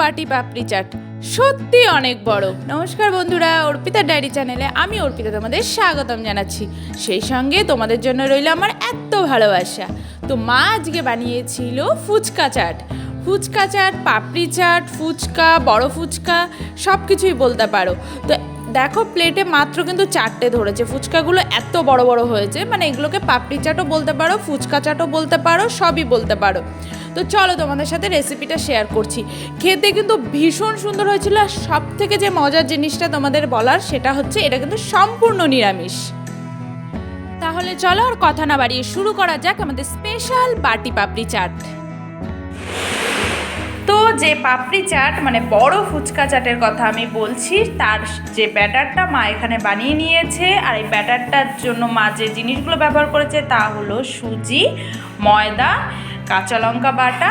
বাটি পাপড়ি চাট। সত্যি অনেক বড়। নমস্কার বন্ধুরা অর্পিতা ডায়েরি চ্যানেলে আমি অর্পিতা তোমাদের স্বাগতম জানাচ্ছি। সেই সঙ্গে তোমাদের জন্য রইল আমার এত ভালোবাসা। তো মা আজকে বানিয়েছিল ফুচকা চাট। ফুচকা চাট, পাপড়ি চাট, ফুচকা, বড় ফুচকা সব কিছুই বলতে পারো। তো দেখো, প্লেটে মাত্র কিন্তু চারটে ধরেছে। ফুচকাগুলো এত বড় বড় হয়েছে। মানে এগুলোকে পাপড়ি চাটও বলতে পারো, ফুচকা চাটও বলতে পারো, সবই বলতে পারো। তো চলো তোমাদের সাথে রেসিপিটা শেয়ার করছি। খেতে কিন্তু ভীষণ সুন্দর হয়েছিল আর সব থেকে যে মজার জিনিসটা তোমাদের বলার সেটা হচ্ছে এটা কিন্তু সম্পূর্ণ নিরামিষ। তাহলে চলো আর কথা না বাড়িয়ে শুরু করা যাক আমাদের স্পেশাল বাটি পাপড়ি চাট। তো যে পাপড়ি চাট মানে বড় ফুচকা চাটের কথা আমি বলছি, তার যে ব্যাটারটা মা এখানে বানিয়ে নিয়েছে, আর এই ব্যাটারটার জন্য মা যে জিনিসগুলো ব্যবহার করেছে তা হলো সুজি, ময়দা কাঁচা লঙ্কা বাটা,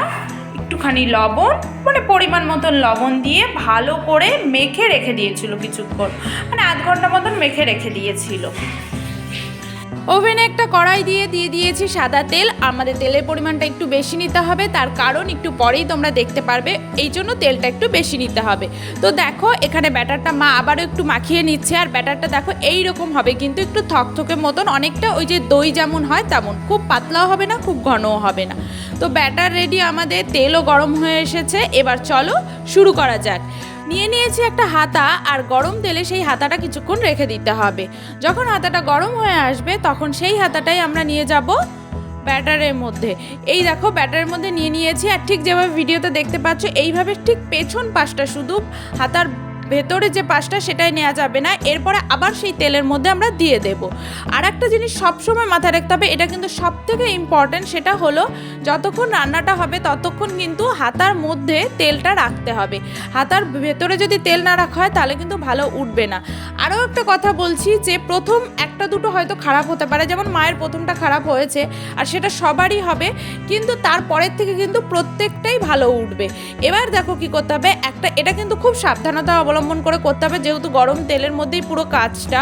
একটুখানি লবণ মানে পরিমাণ মতন লবণ দিয়ে ভালো করে মেখে রেখে দিয়েছিল কিছুক্ষণ। মানে আধ ঘণ্টা মতন মেখে রেখে দিয়েছিল। ওভেনে একটা কড়াই দিয়ে দিয়ে দিয়েছি সাদা তেল। আমাদের তেলের পরিমাণটা একটু বেশি নিতে হবে, তার কারণ একটু পরেই তোমরা দেখতে পারবে। এই জন্য তেলটা একটু বেশি নিতে হবে। তো দেখো, এখানে ব্যাটারটা মা আবারও একটু মাখিয়ে নিচ্ছে, আর ব্যাটারটা দেখো এই রকম হবে কিন্তু একটু থকথকে মতন। অনেকটা ওই যে দই যেমন হয় তেমন, খুব পাতলাও হবে না, খুব ঘনও হবে না। তো ব্যাটার রেডি আমাদের তেলও গরম হয়ে এসেছে। এবার চলো শুরু করা যাক। নিয়ে নিয়েছি একটা হাতা আর গরম তেলে সেই হাতাটা কিছুক্ষণ রেখে দিতে হবে। যখন হাতাটা গরম হয়ে আসবে, তখন সেই হাতাটাই আমরা নিয়ে যাব ব্যাটারের মধ্যে। এই দেখো, ব্যাটারের মধ্যে নিয়ে নিয়েছি আর ঠিক যেভাবে ভিডিওতে দেখতে পাচ্ছ, এইভাবে ঠিক পেছন পাশটা শুধু হাতার ভেতরে যে পাশটা সেটাই নেওয়া যাবে না, এরপরে আবার সেই তেলের মধ্যে আমরা দিয়ে দেব। আর একটা জিনিস সবসময় মাথায় রাখতে হবে, এটা কিন্তু সব থেকে ইম্পর্ট্যান্ট সেটা হলো যতক্ষণ রান্নাটা হবে ততক্ষণ কিন্তু হাতার মধ্যে তেলটা রাখতে হবে। হাতার ভেতরে যদি তেল না রাখা হয় তাহলে কিন্তু ভালো উঠবে না। আরও একটা কথা বলছি যে প্রথম একটা দুটো হয়তো খারাপ হতে পারে, যেমন মায়ের প্রথমটা খারাপ হয়েছে আর সেটা সবারই হবে, কিন্তু তারপরের থেকে কিন্তু প্রত্যেকটাই ভালো উঠবে। এবার দেখো কি করতে হবে, একটা এটা কিন্তু খুব সাবধানতা অবলম্বন করে করতে হবে, যেহেতু গরম তেলের মধ্যেই পুরো কাজটা।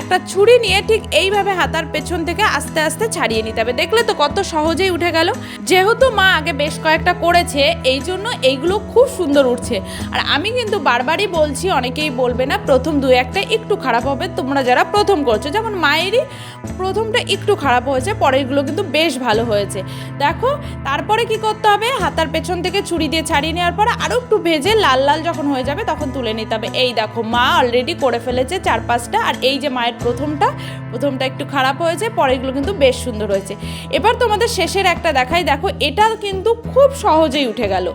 একটা ছুরি নিয়ে ঠিক এইভাবে হাতার পেছন থেকে আস্তে আস্তে ছাড়িয়ে নিতে হবে। দেখলে তো কত সহজেই উঠে গেল। যেহেতু মা আগে বেশ কয়েকটা করেছে, এই জন্য এইগুলো খুব সুন্দর উঠছে। আর আমি কিন্তু বারবারই বলছি, অনেকেই বলবে না, প্রথম দু একটা একটু খারাপ হবে। তোমরা যারা প্রথম করছ, যেমন মায়েরই প্রথমটা একটু খারাপ হয়েছে, পরেরগুলো কিন্তু বেশ ভালো হয়েছে। দেখো, তারপরে কি করতে হবে? হাতার পেছন থেকে ছুরি দিয়ে ছাড়িয়ে নেওয়ার পরে আরও একটু ভেজে লাল লাল যখন হয়ে যাবে, তখন তুলে নিতে হবে এই দেখো, মা অলরেডি করে ফেলেছে চার পাঁচটা আর এই যে মায়ের প্রথমটা প্রথমটা একটু খারাপ হয়েছে, পরেরগুলো কিন্তু বেশ সুন্দর হয়েছে। এবার তোমাদের শেষের একটা দেখাই, দেখো, এটা কিন্তু খুব সহজেই উঠে গেল।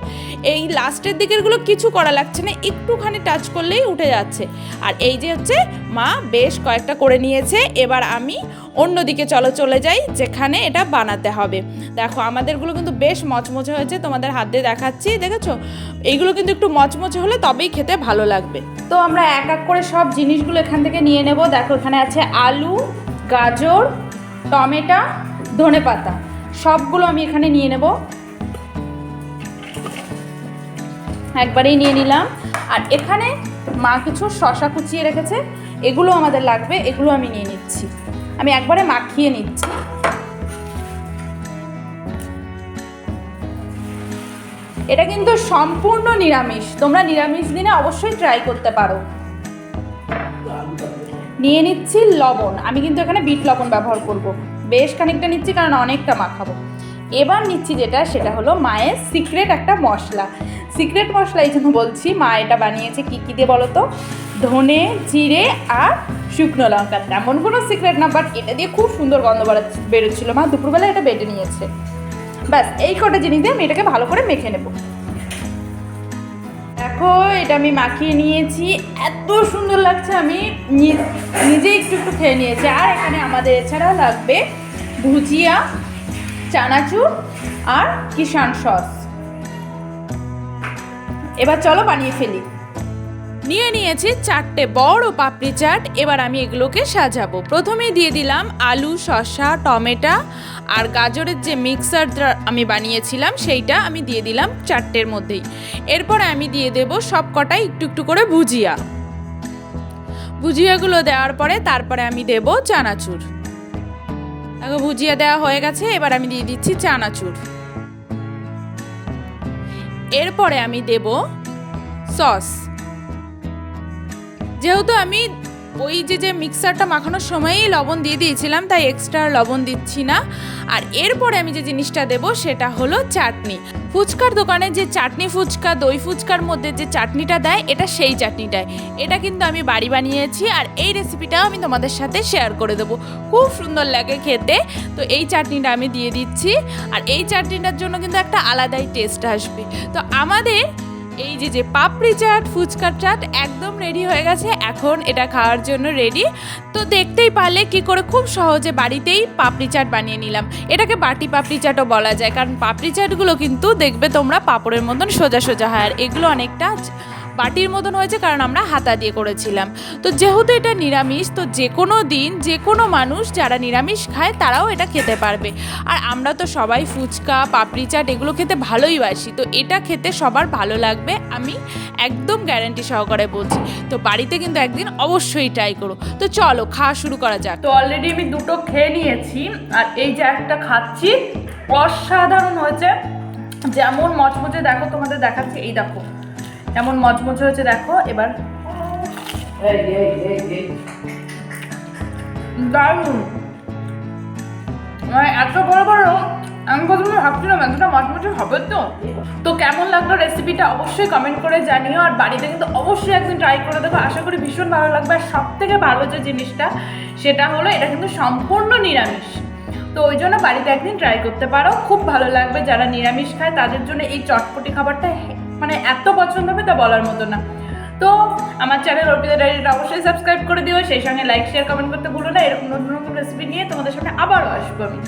এই লাস্টের দিকেরগুলো কিছু করা লাগছে না, একটুখানি টাচ করলেই উঠে যাচ্ছে। আর এই যে হচ্ছে, মা বেশ কয়েকটা করে নিয়েছে, এবার আমি অন্যদিকে চলো চলে যাই, যেখানে এটা বানাতে হবে। দেখো, আমাদেরগুলো কিন্তু বেশ মচমচে হয়েছে, তোমাদের হাত দিয়ে দেখাচ্ছি, দেখেছ? এইগুলো কিন্তু একটু মচমচে হলে তবেই খেতে ভালো লাগবে। তো আমরা এক এক করে সব জিনিসগুলো এখান থেকে নিয়ে নেব। দেখো, এখানে আছে আলু, গাজর, টমেটো, ধনে পাতা। সবগুলো আমি এখানে নিয়ে নেব। একবারেই নিয়ে নিলাম। আর এখানে মা কিছু শশা কুচিয়ে রেখেছে। এগুলো আমাদের লাগবে, এগুলো আমি নিয়ে নিচ্ছি। আমি একবারে মাখিয়ে নিচ্ছি। এটা কিন্তু সম্পূর্ণ নিরামিষ। তোমরা নিরামিষ দিনে অবশ্যই ট্রাই করতে পারো। নিয়ে নিচ্ছি লবণ। আমি কিন্তু এখানে বিট লবণ ব্যবহার করব। বেশ খানিকটা নিচ্ছি, কারণ অনেকটা মাখাবো। এবার নিচ্ছি যেটা, সেটা হলো মায়ের সিক্রেট একটা মশলা। সিক্রেট মশলা এই জন্য বলছি, মা এটা বানিয়েছে কী কী দিয়ে বলো তো ধনে, জিরে আর শুকনো লঙ্কা, তেমন কোনো সিক্রেট না বাট এটা দিয়ে খুব সুন্দর গন্ধ বেরো- বেরোচ্ছিল। মা দুপুরবেলা এটা বেটে নিয়েছে। ব্যাস, এই কটা জিনিস দিয়ে আমি এটাকে ভালো করে মেখে নেব। দেখো, এটা আমি মাখিয়ে নিয়েছি। এত সুন্দর লাগছে, আমি নিজে একটু একটু খেয়ে নিয়েছি। আর এখানে আমাদের এছাড়াও লাগবে ভুজিয়া, চানাচুর আর কিষান সস এবার চলো বানিয়ে ফেলি। নিয়ে নিয়েছি চারটে বড় পাপড়ি চাট। এবার আমি এগুলোকে সাজাবো। প্রথমে দিয়ে দিলাম আলু, শসা, টমেটো আর গাজরের যে মিক্সার আমি বানিয়েছিলাম সেইটা আমি দিয়ে দিলাম চারটের মধ্যেই। এরপরে আমি দিয়ে দেব সব কটাই একটু একটু করে ভুজিয়া। ভুজিয়াগুলো দেওয়ার পরে তারপরে আমি দেব চানাচুর। দেখো, ভুজিয়া দেওয়া হয়ে গেছে, এবার আমি দিয়ে দিচ্ছি চানাচুর। এরপরে আমি দেব সস। যেহেতু আমি ওই যে যে মিক্সারটা মাখানোর সময়ই লবণ দিয়ে দিয়েছিলাম, তাই এক্সট্রা লবণ দিচ্ছি না। আর এরপরে আমি যে জিনিসটা দেব সেটা হলো চাটনি। ফুচকার দোকানে যে চাটনি ফুচকা, দই ফুচকার মধ্যে যে চাটনিটা দেয়, এটা সেই চাটনিটাই এটা কিন্তু আমি বাড়ি বানিয়েছি আর এই রেসিপিটাও আমি তোমাদের সাথে শেয়ার করে দেবো। খুব সুন্দর লাগে খেতে। তো এই চাটনিটা আমি দিয়ে দিচ্ছি। আর এই চাটনিটার জন্য কিন্তু একটা আলাদাই টেস্ট আসবে। তো আমাদের এই যে যে পাপড়ি চাট ফুচকার চাট একদম রেডি হয়ে গেছে। এখন এটা খাওয়ার জন্য রেডি তো দেখতেই পারলে কি করে খুব সহজে বাড়িতেই পাপড়ি চাট বানিয়ে নিলাম। এটাকে বাটি পাপড়ি চাটও বলা যায়। কারণ পাপড়ি চাটগুলো কিন্তু দেখবে তোমরা পাপড়ের মতন সোজা সোজা হয়। আর এগুলো অনেকটা বাটির মতন হয়েছে কারণ আমরা হাতা দিয়ে করেছিলাম। তো যেহেতু এটা নিরামিষ, তো যে কোনো দিন যে কোনো মানুষ যারা নিরামিষ খায় তারাও এটা খেতে পারবে। আর আমরা তো সবাই ফুচকা, পাপড়ি চাট এগুলো খেতে ভালোই বাসি, তো এটা খেতে সবার ভালো লাগবে আমি একদম গ্যারান্টি সহকারে বলছি। তো বাড়িতে কিন্তু একদিন অবশ্যই ট্রাই করো। তো চলো খাওয়া শুরু করা যাক। তো অলরেডি আমি দুটো খেয়ে নিয়েছি, আর এই যে একটা খাচ্ছি, অসাধারণ হয়েছে। যেমন মচমচে, দেখো তোমাদের দেখাচ্ছি, এই দেখো। এমন মচমচে হয়েছে দেখো এবার। দারুণ। মানে এত বড় বড় আমি প্রথমে ভাবছিলাম এতটা মচমচে হবে তো? তো কেমন লাগল রেসিপিটা অবশ্যই কমেন্ট করে জানিও আর বাড়িতে কিন্তু অবশ্যই একদিন ট্রাই করে দেবো আশা করি ভীষণ ভালো লাগবে। আর সব থেকে ভালো যে জিনিসটা সেটা হলো এটা কিন্তু সম্পূর্ণ নিরামিষ। তো ওই জন্য বাড়িতে একদিন ট্রাই করতে পারো। খুব ভালো লাগবে যারা নিরামিষ খায় তাদের জন্য এই চটপটি খাবারটা মানে এত পছন্দ হবে তা বলার মতো না। তো আমার চ্যানেল অর্পিতা ডায়েরিটা অবশ্যই সাবস্ক্রাইব করে দিও, সেই সঙ্গে লাইক শেয়ার কমেন্ট করতে ভুলো না। এরকম নতুন নতুন রেসিপি নিয়ে তোমাদের সামনে আবারও আসব আমি।